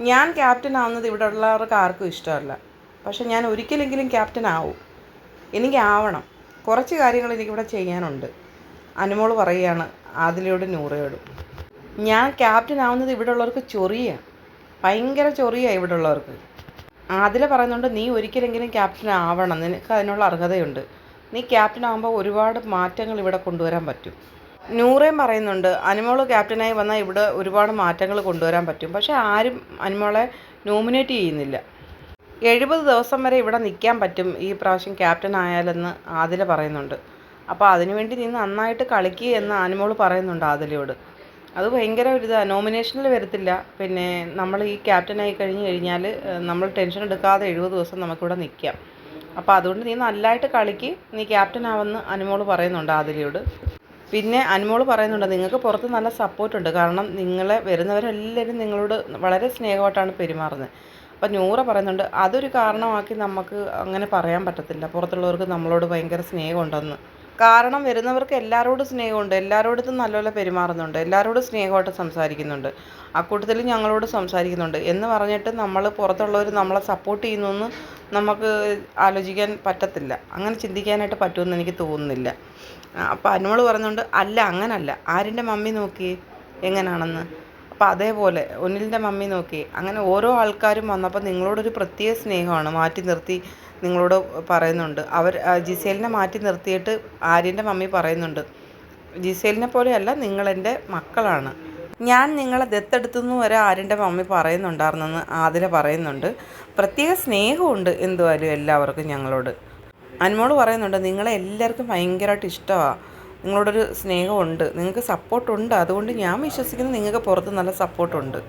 ഞാൻ ക്യാപ്റ്റൻ ആവുന്നത് ഇവിടെ ഉള്ളവർക്ക് ആർക്കും ഇഷ്ടമല്ല. പക്ഷെ ഞാൻ ഒരിക്കലെങ്കിലും ക്യാപ്റ്റൻ ആവും. എനിക്ക് ആവണം. കുറച്ച് കാര്യങ്ങൾ എനിക്കിവിടെ ചെയ്യാനുണ്ട്. അനുമോൾ പറയുകയാണ് ആദിലയോടും നൂറയോടും. ഞാൻ ക്യാപ്റ്റൻ ആവുന്നത് ഇവിടെ ഉള്ളവർക്ക് ചൊറിയ. ഭയങ്കര ചൊറിയ ഇവിടെ ഉള്ളവർക്ക് ആദില പറയുന്നുണ്ട് നീ ഒരിക്കലെങ്കിലും ക്യാപ്റ്റൻ ആവണം. നിനക്ക് അതിനുള്ള അർഹതയുണ്ട്. നീ ക്യാപ്റ്റൻ ആകുമ്പോൾ ഒരുപാട് മാറ്റങ്ങൾ ഇവിടെ കൊണ്ടുവരാൻ പറ്റും. നൂറേം പറയുന്നുണ്ട് അനിമോൾ ക്യാപ്റ്റനായി വന്നാൽ ഇവിടെ ഒരുപാട് മാറ്റങ്ങൾ കൊണ്ടുവരാൻ പറ്റും. പക്ഷേ ആരും അനിമോളെ നോമിനേറ്റ് ചെയ്യുന്നില്ല. എഴുപത് ദിവസം വരെ ഇവിടെ നിൽക്കാൻ പറ്റും ഈ പ്രാവശ്യം ക്യാപ്റ്റൻ ആയാലെന്ന് ആദില പറയുന്നുണ്ട്. അപ്പോൾ അതിനുവേണ്ടി നീ നന്നായിട്ട് കളിക്കുക എന്ന് അനിമോൾ പറയുന്നുണ്ട് ആദിലയോട് അത് ഭയങ്കര ഒരു ഇതാണ് നോമിനേഷനിൽ വരത്തില്ല. പിന്നെ നമ്മൾ ഈ ക്യാപ്റ്റനായി കഴിഞ്ഞ് കഴിഞ്ഞാൽ നമ്മൾ ടെൻഷൻ എടുക്കാതെ എഴുപത് ദിവസം നമുക്കിവിടെ നിൽക്കാം. അപ്പോൾ അതുകൊണ്ട് നീ നല്ലതായിട്ട് കളിക്ക് നീ ക്യാപ്റ്റൻ ആവുമെന്ന് അനുമോൾ പറയുന്നുണ്ട് ആദിലയോട് പിന്നെ അനുമോൾ പറയുന്നുണ്ട് നിങ്ങൾക്ക് പുറത്ത് നല്ല സപ്പോർട്ടുണ്ട് കാരണം നിങ്ങളെ വരുന്നവരെല്ലാവരും നിങ്ങളോട് വളരെ സ്നേഹമായിട്ടാണ് പെരുമാറുന്നത്. അപ്പം നൂറ പറയുന്നുണ്ട് അതൊരു കാരണമാക്കി നമുക്ക് അങ്ങനെ പറയാൻ പറ്റത്തില്ല. പുറത്തുള്ളവർക്ക് നമ്മളോട് ഭയങ്കര സ്നേഹമുണ്ടെന്ന്. കാരണം വരുന്നവർക്ക് എല്ലാവരോടും സ്നേഹമുണ്ട്. എല്ലാവരോടും നല്ലപോലെ പെരുമാറുന്നുണ്ട്. എല്ലാവരോടും സ്നേഹമായിട്ട് സംസാരിക്കുന്നുണ്ട്. അക്കൂട്ടത്തിൽ ഞങ്ങളോട് സംസാരിക്കുന്നുണ്ട്. എന്ന് പറഞ്ഞിട്ട് നമ്മൾ പുറത്തുള്ളവർ നമ്മളെ സപ്പോർട്ട് ചെയ്യുന്നു നമുക്ക് ആലോചിക്കാൻ പറ്റത്തില്ല. അങ്ങനെ ചിന്തിക്കാനായിട്ട് പറ്റുമെന്ന് എനിക്ക് തോന്നുന്നില്ല. അപ്പോൾ അനുമോൾ പറഞ്ഞുകൊണ്ട് അല്ല അങ്ങനല്ല. ആരിന്റെ മമ്മി നോക്കി? എങ്ങനെയാണെന്ന് അപ്പോൾ അതേപോലെ ഒന്നിലിന്റെ മമ്മി നോക്കി. അങ്ങനെ ഓരോ ആൾക്കാരും വന്നപ്പോൾ നിങ്ങളോടൊരു പ്രത്യേക സ്നേഹമാണ്. മാറ്റി നിർത്തി നിങ്ങളോട് പറയുന്നുണ്ട്. അവർ ജിസേലിനെ മാറ്റി നിർത്തിയിട്ട് ആര്യന്റെ മമ്മി പറയുന്നുണ്ട്. ജിസേലിനെ പോലെയല്ല നിങ്ങളെന്റെ മക്കളാണ്. ഞാൻ നിങ്ങളെ ദത്തെടുത്തുനിന്ന് വരെ ആര്യന്റെ മമ്മി പറയുന്നുണ്ടായിരുന്നെന്ന് ആതിര പറയുന്നുണ്ട്. പ്രത്യേക സ്നേഹമുണ്ട് എന്തുവായാലും എല്ലാവർക്കും ഞങ്ങളോട്. അനുമോൾ പറയുന്നുണ്ട് നിങ്ങളെ എല്ലാവർക്കും ഭയങ്കരമായിട്ട് ഇഷ്ടമാണ് നിങ്ങളോടൊരു സ്നേഹമുണ്ട്. നിങ്ങൾക്ക് സപ്പോർട്ടുണ്ട് അതുകൊണ്ട് ഞാൻ വിശ്വസിക്കുന്നു നിങ്ങൾക്ക് പുറത്ത് നല്ല സപ്പോർട്ടുണ്ട്